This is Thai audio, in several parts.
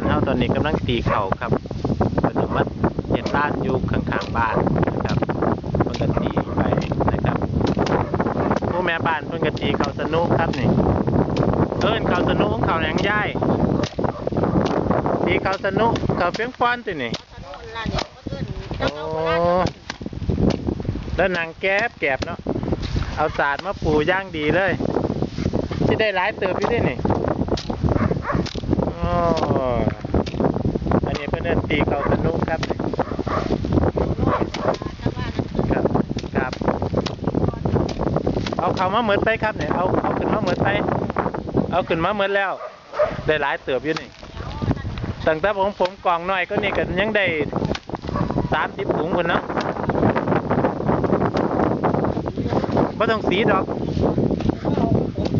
านเฮาตอนนี้กำลังตีเข่าครับเพิ่นเอามาเฮ็ดร้านอยู่ข้างๆบ้านนะครับเพิ่นก็ตีไปนะครับผู้แม่บ้านเพิ่นก็ตีเข่าสนุกครับนี่เอิ้นเข่าสนุกของเขาแหงย่ายตีเข่าสนุกเข่าเฟียงฟ้อนตินี่โอ้แล้วนางแก๊บแก็บเนาะเอาศาสตร์มาปูย่างดีเลยที่ได้หลายเติบอยู่ด้วยนี่โอ้อันนี้เพื่อนเอิ้น ตีเขาสนุกครับครับครับเอาเขามาเหมือนไปครับเนี่ยเอาเอาขึ้นมาเหมือนไป เอาขึ้นมาเหมือนแล้ว ได้หลายเติบอยู่นี่ตั้งแต่ผมผมกล่องน้อยก็นี่ก็ยังได้สามสิบถุงคนเนาะก็ต้องสีดอก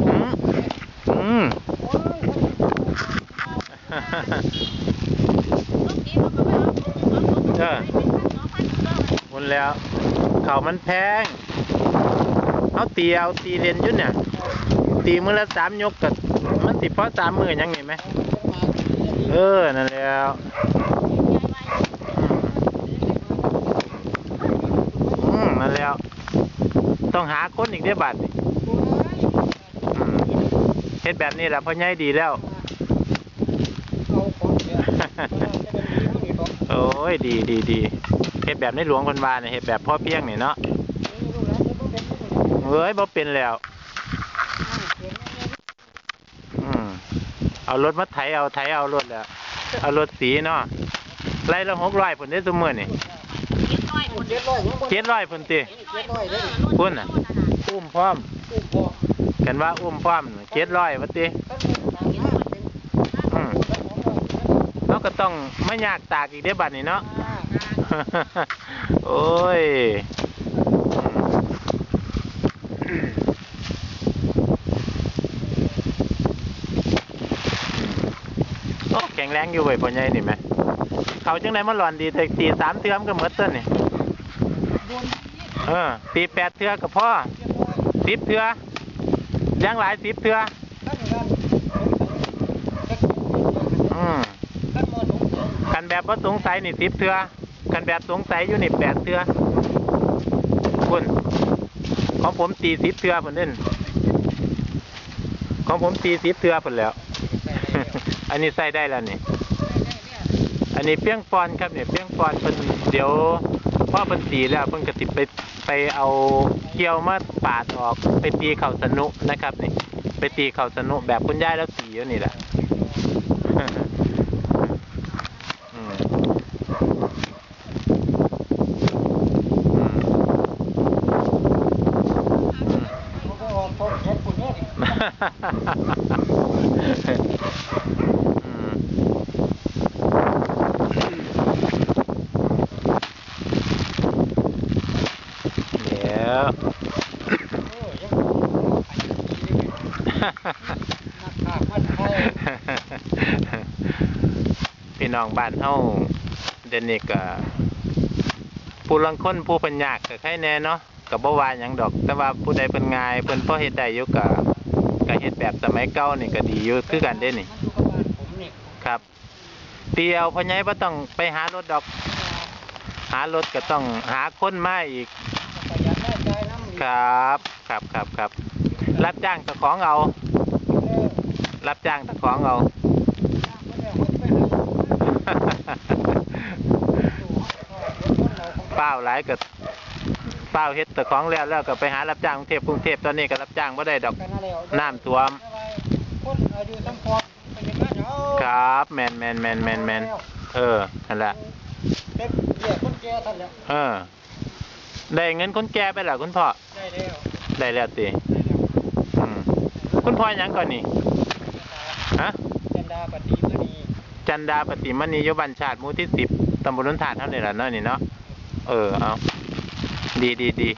อืมอืม เออหมดแล้วเขามันแพงเอาตีเอาตีเรียนยุ่นเนี่ย ตีมือละสามยกกับมันติดเพราะสามมือยังนี่ไหมเออ นั่นแล้วอืมนั่นแล้ว ต้องหาคนอีกได้บัตรเฮ็ดแบบนี้แหละเพราะง่ายดีแล้ว อ้ยดีดีดีเฮ็ดแบบในหลวงคนวาเนี่ยเฮ็ดแบบพ่อเพียงนี่เนาะเอ้ยบ่เป็นแล้วอืมเอารถมาไถเอาไถเอารถแล้วเอารถสีเนาะไล่ละหกร้อยผลได้สมือนี่เจ็ดร้อยผลตีพุ่นน่ะอุ้มพร้อมกันว่าอุ้มพร้อมเจ็ดร้อยวะตีอืมเราก็ ต้องไม่ยากตากอีกได้อบัดนี้เนาะ โอ้ยอืมโอ้แข็งแรงอยู่เว้ยพ่อใหญ่นี่ไหม เขาจังไดมาหลอนดีแต่ตีสามเทือมนก็หมดต้นนี่เออตีแปดเทือกับพ่อสิบเทือยังหลายสิบเทืออืม กันแบบว่าสงสัยนี่สิบเทือกันแบบสงสัยอยู่นี่แปดเทือคุณของผมตีสิบเทือผนเด่นของผมตีสิบเทือผนแล้ว อันนี้ใส่ได้แล้วนี่อันนี้เพียงปอนครับเนี่ยเพียงปอนเพิ่นเดี๋ยวพ่อเพิ่นตีแล้วเพิ่นก็ติบไปไปเอาเกี่ยวมาปาดออกไปตีเข่าสนุนะครับนี่ไปตีเข่าสนุแบบคุณยายแล้วตีอยู่นี่แหละ อืมอืมอืม เดี๋ยว พี่น้องบ้านเฮาเดนิกผู้ลังคนผู้เพิ่นยากก็ใครแน่เนาะก็บ่ว่าหยังดอก แต่ว่าผู้ใดเพิ่นงายเพิ่นพอเฮ็ดได้อยู่ก็ ก็เฮ็ดแบบสมัยเก่านี่ก็ดีอยู่คือกันเด้นี่ ครับเตียวพ่อใหญ่บ่ต้องไปหารถดอก หารถก็ต้องหาคนมาอีก ครับ ครับครับครับ รับจ้างตะของเอา รับจ้างตะของเอา เป้าหลายก็ เป้าเฮ็ดตะของแล้วแล้วก็ไปหารับจ้างกรุงเทพกรุงเทพตอนนี้ก็รับจ้างบ่ได้ดอกน้ำท่วมคนอายุสังพอไปเห็นงานเอาครับแมนแมนแมนแมนแมนเออนั่นแหละเด็กเด็กคนแก่ท่านแล้วเออได้เงินคนแก่ไปแล้วคุณพ่อได้แล้วได้แล้วติอืมคุณพ่อหยังก่อนนี่ฮะจันดาปฏิมณีจันดาปฏิมณียบัญชาติหมู่ที่สิบตำบลนุนทานเท่านี้แหละเนาะนี่เนาะเออเอา ดีดีดี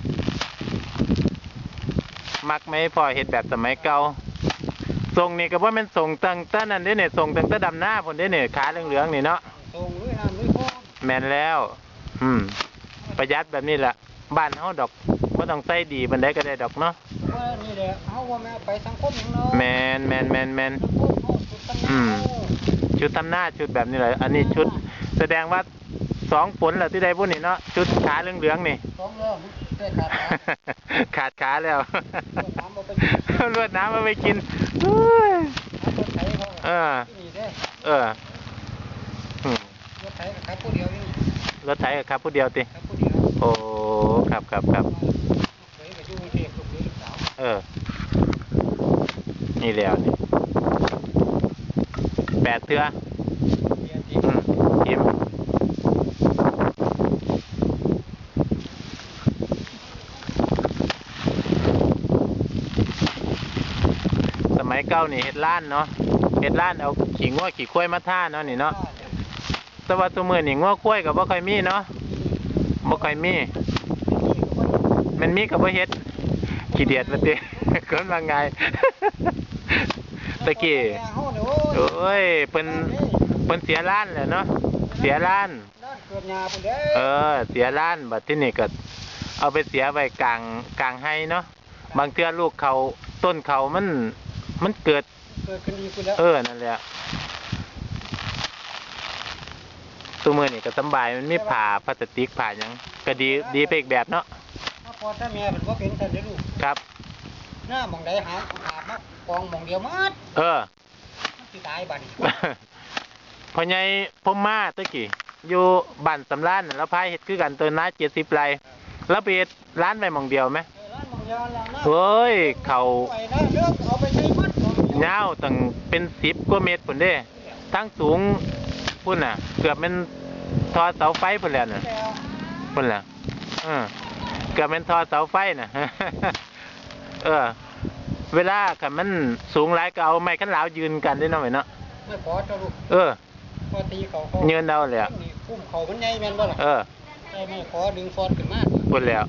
มักไหมพ่อเห็ดแบบสมัยเก่าทรงนี่ก็ว่ามันส่งตั้งแต่นั้นเด้เนี่ยส่งตั้งแต่ดำหน้าผลเด้เนี่ยขาเหลืองๆนี่เนาะส่งลุยน้ำลุยคลองแมนแล้ว อืม ประหยัดแบบนี้แหละบ้านเฮาดอกบ่ต้องใส่ดีบันไดก็ได้ดอกเนาะว่านี่แหละเอาว่าแม่ไปสังคมอย่างเนาะแมนแมนแมนแมนสังคมเอาสุดตั้งอืมเอาชุดทำหน้าชุดแบบนี้เลยอันนี้ชุด แสดงว่า สองฝนเหรอที่ได้พูดนี่เนาะชุดขาเหลืองๆนี่ สองเรื่องได้ขาดขาขาดขาแล้ว น้ำเอาไปกินรวดน้ำมาไปกินเฮ้ยรถไถเขาเออ ที่นี่ได้เอออืมรถไถกับขับผู้เดียวนี่รถไถกับครับผู้เดียวติขับผู้เดียวโอ้ ครับครับครับ เคยกับยูกรุงเทพลูกเลี้ยงสาวเออ นี่แล้วนี่แปดเทือเรียนที่อืมอิ่มส มัยเก่านี่เฮ็ดล้านเนาะเฮ็ดล้านเอาขี่งัวขี่ควยมาท่าเนาะนี่เนาะแต่ว่าตัวมือนี่งัวควยก็บ่ค่อยมีเนาะบ่ค่อยมี มันมีก็บ่เฮ็ดขี้เดียดว่าติคนว่าไงตะกี้โอ้ยเพิ่นเพิ่นเสียล้านแหละเนาะเสียล้านเกิดยาปุ่นเด้เออ เสียล้านบัดที่นี่ก็เอาไปเสียไว้กลางกลางให้เนาะบางเทื่อลูกเขาต้นเขามัน มันเกิด เกิดขึ้นดีขึ้นแล้ว เออ นั่นแหละตัวมือนี่ก็สำบายมันมีผ่าพลาสติกผ่าหยังก็ดีดีไปอีกแบบเนาะถ้าพอถ้าแม่เป็นว่าเป็นสันเดลูกครับ หน้าหมองใดหาหามากองหมองเดียวมัดเออ มันสิตายบัดนี้พ่อใหญ่พ่อมาตะกี้อยู่บ้านสำรานน่ะแล้วพายเฮ็ดคือกันตัวน้า70ไร่แล้วไปเฮ็ดร้านไว้หม่องเดียวไหมเออร้านหมองเดียวแล้วนะเฮ้ยเขา ไปนะเลิกเอาไปใช้มัดหม้องเดี ยวยาวตั้งเป็น10กว่าเมตรพุ่นเด้ทั้งสูงพุ่นน่ะ เกือบเป็นทอเสาไฟพุ่นแหล้วน่ะแล้วพุ่นล่ะเออเกือบเป็นทอเสาไฟน่ะ เออ เวลาคันมันสูงหลายก็เอาไม้คันหลาวยืนกันได้เนาะแม่เนาะไม่พอเจ้าลูกเออพอตีเขาเขายืนเอาเลยอะนี่คุ้มเขามันใหญ่แม่นบ่ล่ะเออใช่ไม่พอดึงฟอดขึ้นมาพุ่นแล้ว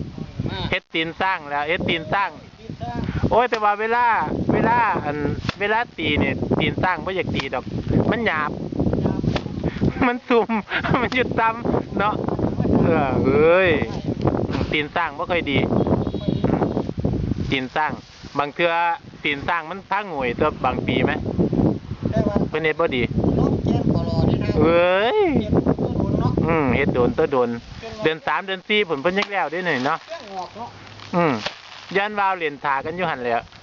มาเฮ็ดตีนสร้างแล้วเฮ็ดตีนสร้างที่สร้างโอ้ยแต่ว่าเวลาเว ลาอันเวลาตีเนี่ยตีนสร้างไม่อยากตีดอก มันหยาบยามมันซุ่ม มันหยุดตำเนาะเออเอ้ยตีนสร้างไม่ค่อยดี ตีนสร้าง บางเทื่อตีนสร้างมันพังหวยตัวบางปีไหมได้ว่าเป็นเฮ็ดบ่ดีน้องแจ้งขอรอนี่นะเอ้ยเจ็บตัวโดนเนาะอืมเฮ็ดโดนตัวโดน เดือนสามเดือนสี่ผลเพิ่นยังแล้วได้หน่อยเนาะแจ้งงอกเนาะอืมยันวาวเหรียญถากันอยู่หันแหล้วอันนี้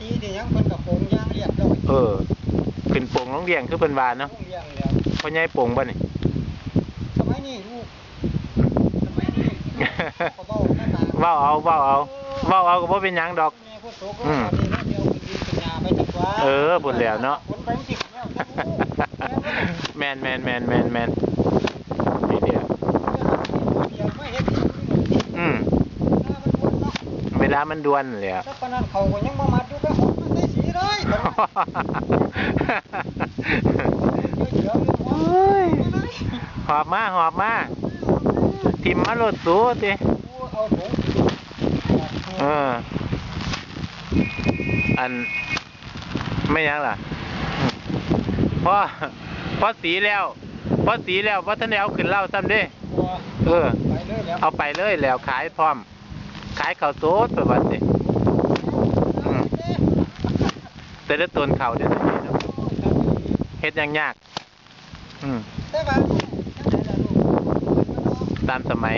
น้ำเพิ่นสิตีสิหยังเพิ่นก็โปงยางเรียบร้อยเออขึ้นโป่งน้องเลี้ยงคือเพิ่นว่าเนาะโปงยางแล้วพ่อใหญ่โป่งบ่นี่ สมัยนี้ลูกสมัยนี้เขาเบ้าหน้าตาเว้าเอาเว้าเอาเว้าเอาก็บ่เป็นหยังดอก แม่พูดโตก็แบบนี้นะเดียวกินปัญญาไปจักว่าเออบุญแล้วเนาะ ผลไปสิแล้วจะรู้แมนแมนแมนแมนแมนนี่เดียวเดี๋ยวไม่เฮ็ดอืมหน้ามันวนเนาะเวลามันด่วนเลยอะ ถ้าปานนั้นเขาก็ยังมา หอบมาหอบมาทิมมาโลดสูติเอาถุงเอออัน ไม่หยังล่ะพอพอสีแล้วพอสีแล้วพอท่านได้เอาขึ้นเหล่าซ้ำเด้เออไปเลยแล้วเอาไปเลยแล้วขายพร้อม ขายข้าวโต๊ดไปวันสิอืม แต่ได้ตนเขาเดี๋ยวนี้เนาะเฮ็ดยังยาก อืมแต่ว่าตามสมัย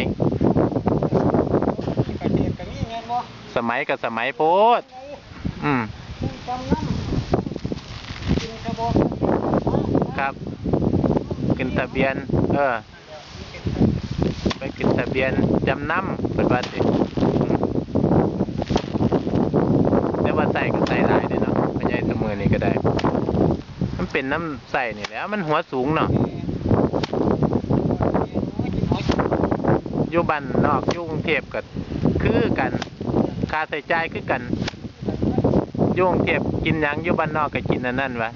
ไปเรียนกับมีเงินบ่สมัยกับสมัยโพดอืมจำน้ำกินกระบอกครับขึ้นทะเบียน เออ ไปขึ้นทะเบียนจำนำเปิดว่าสิอืมแต่ว่าใส่ก็ใส่หลายเด้เนาะไม่ใช่เสมอนี่ก็ได้ มัน เป็นน้ำใส่นี่แหล้วมันหัวสูงเนาะอยู่บ้านนอกอยู่กรุงเทพก็คือกันค่าใส่จ่ายคือกันอยู่กรุงเทพกินหยังอยู่บ้านนอกก็กินอันนั้นวะ